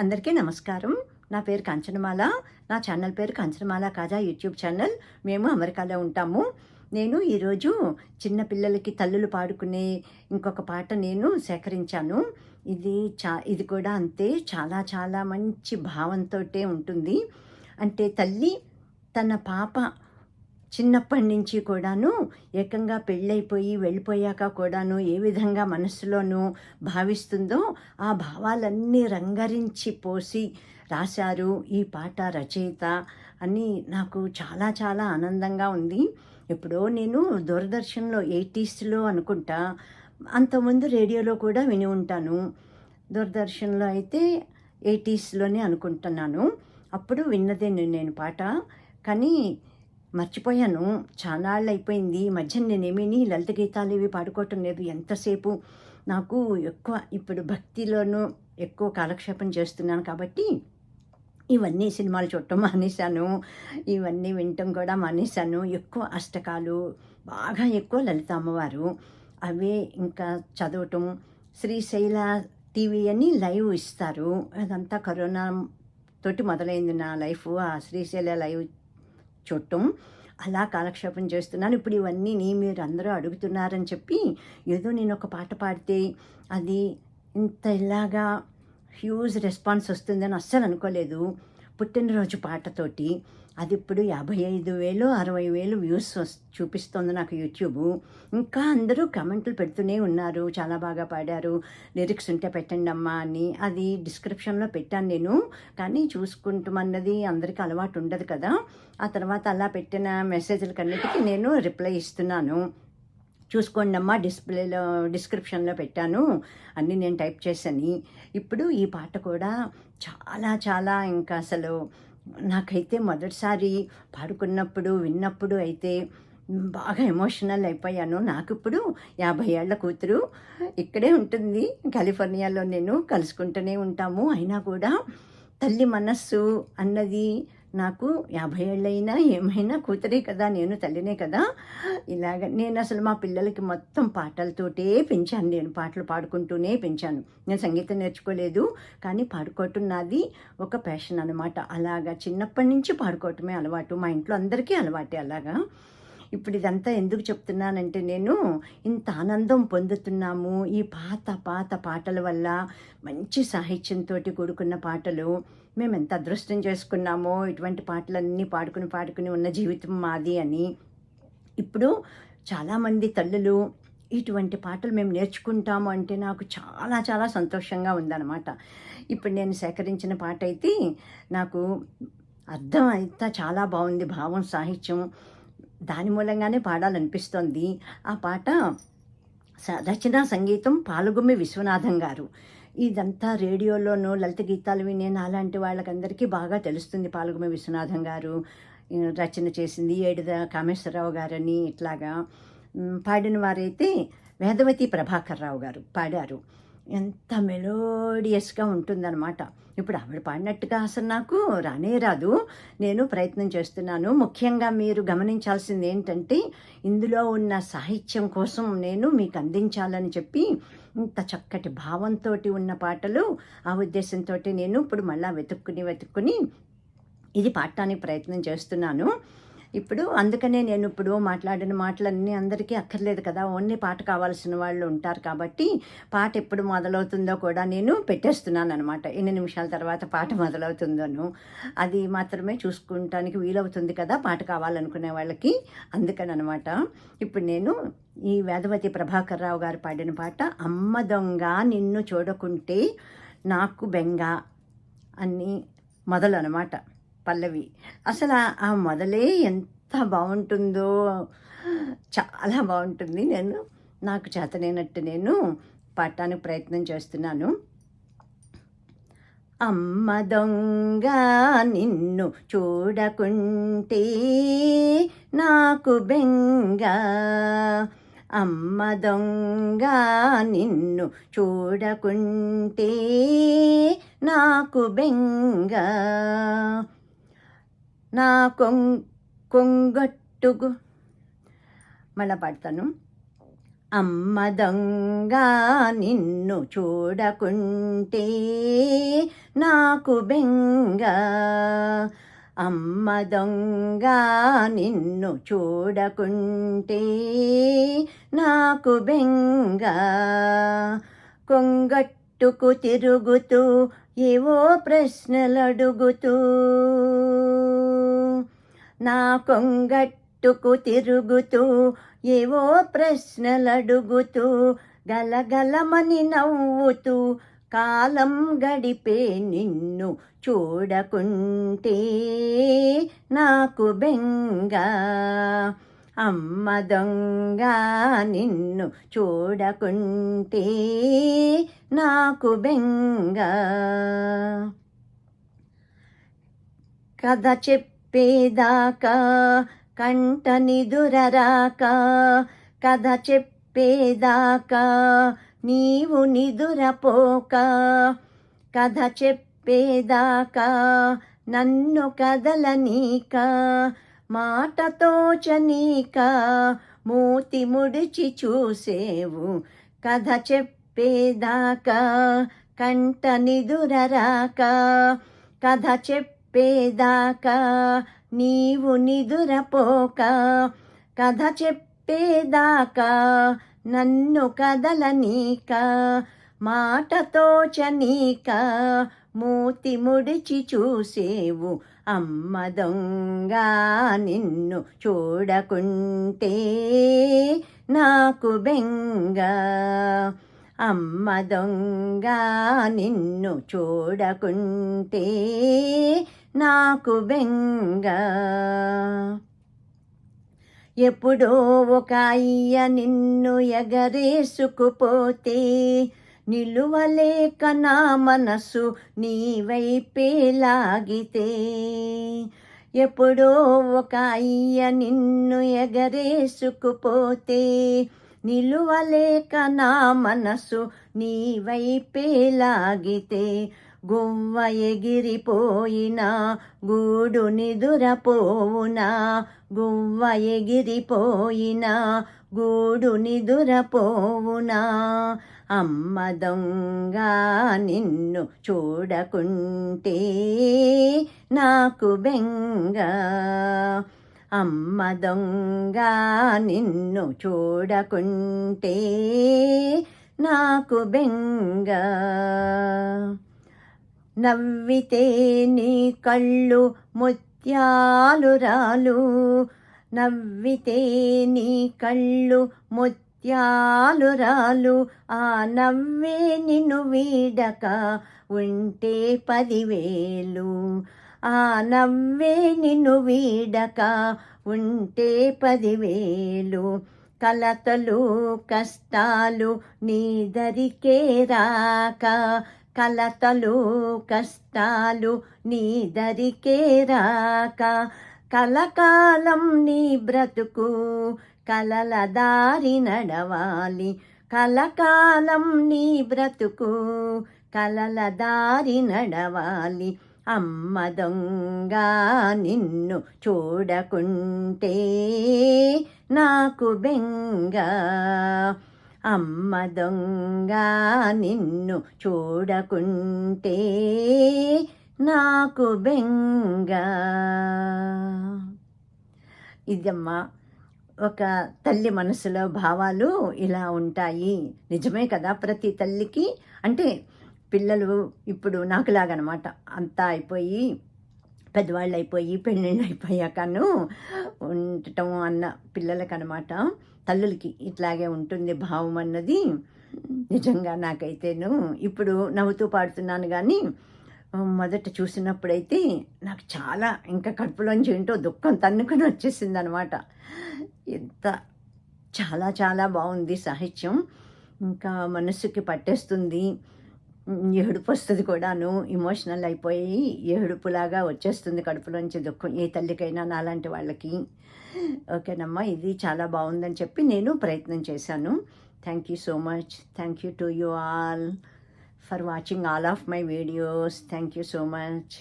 అందరికీ నమస్కారం. నా పేరు కంచనమాల. నా ఛానల్ పేరు కంచనమాల కాజా యూట్యూబ్ ఛానల్. మేము అమెరికాలో ఉంటాము. నేను ఈరోజు చిన్నపిల్లలకి తల్లులు పాడుకునే ఇంకొక పాట నేను సేకరించాను. ఇది చా ఇది కూడా అంతే చాలా చాలా మంచి భావంతో ఉంటుంది. అంటే తల్లి తన పాప చిన్నప్పటి నుంచి కూడాను ఏకంగా పెళ్ళైపోయి వెళ్ళిపోయాక కూడాను ఏ విధంగా మనసులోనూ భావిస్తుందో ఆ భావాలన్నీ రంగరించి పోసి రాశారు ఈ పాట రచయిత అని నాకు చాలా చాలా ఆనందంగా ఉంది. ఎప్పుడో నేను దూరదర్శన్లో ఎయిటీస్లో అనుకుంటా అంతకుముందు రేడియోలో కూడా విని ఉంటాను. దూరదర్శన్లో అయితే ఎయిటీస్లోనే అనుకుంటున్నాను. అప్పుడు విన్నదే నేను పాట. కానీ మర్చిపోయాను. చాలాళ్ళు అయిపోయింది ఈ మధ్య నేనేమీ లలిత గీతాలు ఇవి పాడుకోవటం లేదు. ఎంతసేపు? నాకు ఎక్కువ ఇప్పుడు భక్తిలోనూ ఎక్కువ కాలక్షేపం చేస్తున్నాను కాబట్టి ఇవన్నీ సినిమాలు చూడటం మానేశాను. ఇవన్నీ వినటం కూడా మానేశాను. ఎక్కువ అష్టకాలు బాగా ఎక్కువ లలిత అమ్మవారు. అవే ఇంకా చదవటం. శ్రీశైల టీవీ అని లైవ్ ఇస్తారు. అదంతా కరోనా తోటి మొదలైంది నా లైఫ్. ఆ శ్రీశైల లైవ్ చూడటం. అలా కాలక్షేపం చేస్తున్నాను. ఇప్పుడు ఇవన్నీ నీ మీరు అందరూ అడుగుతున్నారని చెప్పి ఏదో నేను ఒక పాట పాడితే అది ఇంత ఇలాగా హ్యూజ్ రెస్పాన్స్ వస్తుందని అస్సలు అనుకోలేదు. పుట్టినరోజు పాటతోటి అది ఇప్పుడు యాభై ఐదు వేలు అరవై వేలు వ్యూస్ చూపిస్తుంది నాకు యూట్యూబ్. ఇంకా అందరూ కమెంట్లు పెడుతూనే ఉన్నారు. చాలా బాగా పాడారు. లిరిక్స్ ఉంటే పెట్టండి అమ్మా అని. అది డిస్క్రిప్షన్లో పెట్టాను నేను. కానీ చూసుకుంటామన్నది అందరికీ అలవాటు ఉండదు కదా. ఆ తర్వాత అలా పెట్టిన మెసేజ్లకన్నిటికీ నేను రిప్లై ఇస్తున్నాను. చూసుకోండి అమ్మా డిస్ప్లేలో డిస్క్రిప్షన్లో పెట్టాను. అన్నీ నేను టైప్ చేశాను. ఇప్పుడు ఈ పాట కూడా చాలా చాలా ఇంకా అసలు నాకైతే మొదటిసారి పాడుకున్నప్పుడు విన్నప్పుడు అయితే బాగా ఎమోషనల్ అయిపోయాను. నాకు ఇప్పుడు యాభై ఏళ్ళ కూతురు. ఇక్కడే ఉంటుంది. కాలిఫోర్నియాలో నేను కలుసుకుంటూనే ఉంటాము. అయినా కూడా తల్లి మనస్సు అన్నది నాకు యాభై ఏళ్ళైనా ఏమైనా కూతురే కదా నేను తల్లినే కదా. ఇలాగ నేను అసలు మా పిల్లలకి మొత్తం పాటలతోటే పెంచాను. నేను పాటలు పాడుకుంటూనే పెంచాను. నేను సంగీతం నేర్చుకోలేదు కానీ పాడుకోవటం నాది ఒక ప్యాషన్ అనమాట అలాగా చిన్నప్పటి నుంచి పాడుకోవటమే అలవాటు. మా ఇంట్లో అందరికీ అలవాటే అలాగా. ఇప్పుడు ఇదంతా ఎందుకు చెప్తున్నానంటే నేను ఇంత ఆనందం పొందుతున్నాము. ఈ పాత పాత పాటల వల్ల మంచి సాహిత్యంతో కూడుకున్న పాటలు మేము ఎంత అదృష్టం చేసుకున్నామో ఇటువంటి పాటలన్నీ పాడుకుని పాడుకుని ఉన్న జీవితం మాది అని. ఇప్పుడు చాలామంది తల్లులు ఇటువంటి పాటలు మేము నేర్చుకుంటాము అంటే నాకు చాలా చాలా సంతోషంగా ఉందన్నమాట. ఇప్పుడు నేను సేకరించిన పాట అయితే నాకు అర్థం అంతా చాలా బాగుంది. భావం సాహిత్యం దాని మూలంగానే పాడాలనిపిస్తోంది. ఆ పాట రచనా సంగీతం పాలుగుమ్మి విశ్వనాథం గారు. ఇదంతా రేడియోలోనూ లలిత గీతాలు వినే నాలాంటి వాళ్ళకందరికీ బాగా తెలుస్తుంది పాల్గొమ విశ్వనాథం గారు. రచన చేసింది ఏడుద కామేశ్వరరావు గారని ఇట్లాగా. పాడిన వారైతే వేదవతి ప్రభాకర్ రావు గారు పాడారు. ఎంత మెలోడియస్గా ఉంటుందన్నమాట. ఇప్పుడు ఆవిడ పాడినట్టుగా అసలు నాకు రానే రాదు. నేను ప్రయత్నం చేస్తున్నాను. ముఖ్యంగా మీరు గమనించాల్సింది ఏంటంటే ఇందులో ఉన్న సాహిత్యం కోసం నేను మీకు అందించాలని చెప్పి ఇంత చక్కటి భావంతో ఉన్న పాటలు ఆ ఉద్దేశంతో నేను ఇప్పుడు మళ్ళీ వెతుక్కుని వెతుక్కుని ఇది పాడటానికి ప్రయత్నం చేస్తున్నాను. ఇప్పుడు అందుకనే నేను ఇప్పుడు మాట్లాడిన మాటలన్నీ అందరికీ అక్కర్లేదు కదా. ఓన్లీ పాట కావాల్సిన వాళ్ళు ఉంటారు కాబట్టి పాట ఎప్పుడు మొదలవుతుందో కూడా నేను పెట్టేస్తున్నాను అనమాట ఎన్ని నిమిషాల తర్వాత పాట మొదలవుతుందోను అది మాత్రమే చూసుకుంటానికి వీలవుతుంది కదా పాట కావాలనుకునే వాళ్ళకి. అందుకని అనమాట ఇప్పుడు నేను ఈ వేదవతి ప్రభాకర్ రావు గారు పాడిన పాట అమ్మ దొంగ నిన్ను చూడకుంటే నాకు బెంగ అని మొదలు అనమాట పల్లవి. అసలు ఆ మొదలే ఎంత బాగుంటుందో చాలా బాగుంటుంది. నేను నాకు చేతనైనట్టు నేను పాడటానికి ప్రయత్నం చేస్తున్నాను. అమ్మ దొంగ నిన్ను చూడకుంటే నాకు బెంగ. అమ్మ దొంగ నిన్ను చూడకుంటే నాకు బెంగ. నా కొంగ్ కొంగట్టుగు మళ్ళా పాడతాను. అమ్మ దొంగ నిన్ను చూడకుంటే నాకు బెంగ. అమ్మ దొంగ నిన్ను చూడకుంటే నాకు బెంగ. కొంగట్టుకు తిరుగుతూ ఏవో ప్రశ్నలు అడుగుతూ నా కొంగట్టుకు తిరుగుతూ ఏవో ప్రశ్నలడుగుతూ గలగలమని నవ్వుతూ కాలం గడిపే నిన్ను చూడకుంటే నాకు బెంగ. అమ్మ దొంగ నిన్ను చూడకుంటే నాకు బెంగ. కథ చెప్పేదాకా కంట నిదురరాక కథ చెప్పేదాకా నీవు నిదురపోక కథ చెప్పేదాకా నన్ను కదలనీక మాటతో చనీక మూతి ముడిచి చూసేవు కథ చెప్పేదాకా కంట నిదురరాక కథ చెప్పేదాకా నీవు నిదురపోక కథ చెప్పేదాకా నన్ను కదలనీక మాటతో చనీక మూతి ముడిచి చూసేవు అమ్మ దొంగ నిన్ను చూడకుంటే నాకు బెంగ. అమ్మ దొంగ నిన్ను చూడకుంటే నాకు బెంగ. ఎప్పుడో ఒక అయ్య నిన్ను ఎగరేసుకుపోతే నిలువలేక నా మనసు నీ వైపే లాగితే. ఎప్పుడో ఒక అయ్య నిన్ను ఎగరేసుకుపోతే నిలువలేక నా మనసు నీ వైపే లాగితే గువ్వ ఎగిరిపోయినా గూడు నిదురపోవునా గువ్వ ఎగిరిపోయినా గూడు నిదురపోవునా. అమ్మ దొంగ నిన్ను చూడకుంటే నాకు బెంగ. అమ్మ దొంగ నిన్ను చూడకుంటే నాకు బెంగ. నవ్వితే నీ కళ్ళు ముత్యాలు రాలు. నవ్వితే నీ కళ్ళు ముత్యాలు రాలు. ఆ నవ్వే నిన్ను వీడక ఉంటే పదివేలు. ఆ నవ్వే నిన్ను వీడక ఉంటే పదివేలు కలతలు కష్టాలు నీ దరికే రాక. కలతలు కష్టాలు నీ దరికే రాక. కలకాలం నీ బ్రతుకు కలల దారి నడవాలి. కలకాలం నీ బ్రతుకు కలల దారి నడవాలి. అమ్మ దొంగ నిన్ను చూడకుంటే నాకు బెంగ. అమ్మ దొంగ నిన్ను చూడకుంటే నాకు బెంగ. ఇదమ్మా ఒక తల్లి మనసులో భావాలు ఇలా ఉంటాయి. నిజమే కదా ప్రతి తల్లికి? అంటే పిల్లలు ఇప్పుడు నాకులాగనమాట. అంతా అయిపోయి పెద్దవాళ్ళు అయిపోయి పెళ్ళిళ్ళు అయిపోయాకను ఉండటం అన్న పిల్లలకనమాట. తల్లులకి ఇట్లాగే ఉంటుంది భావం అన్నది. నిజంగా నాకైతేను ఇప్పుడు నవ్వుతూ పాడుతున్నాను కానీ మొదట చూసినప్పుడైతే నాకు చాలా ఇంకా కడుపులోంచి ఏంటో దుఃఖం తన్నుకొని వచ్చేసింది అనమాట ఎంత చాలా చాలా బాగుంది సాహిత్యం. ఇంకా మనసుకి పట్టేస్తుంది. ఏడుపు వస్తుంది కూడాను. ఇమోషనల్ అయిపోయి ఏడుపులాగా వచ్చేస్తుంది కడుపులోంచి దుఃఖం. ఏ తల్లికైనా నాలాంటి వాళ్ళకి. ఓకేనమ్మా ఇది చాలా బాగుందని చెప్పి నేను ప్రయత్నం చేశాను. Thank you so much thank you to you all for watching all of my videos thank you so much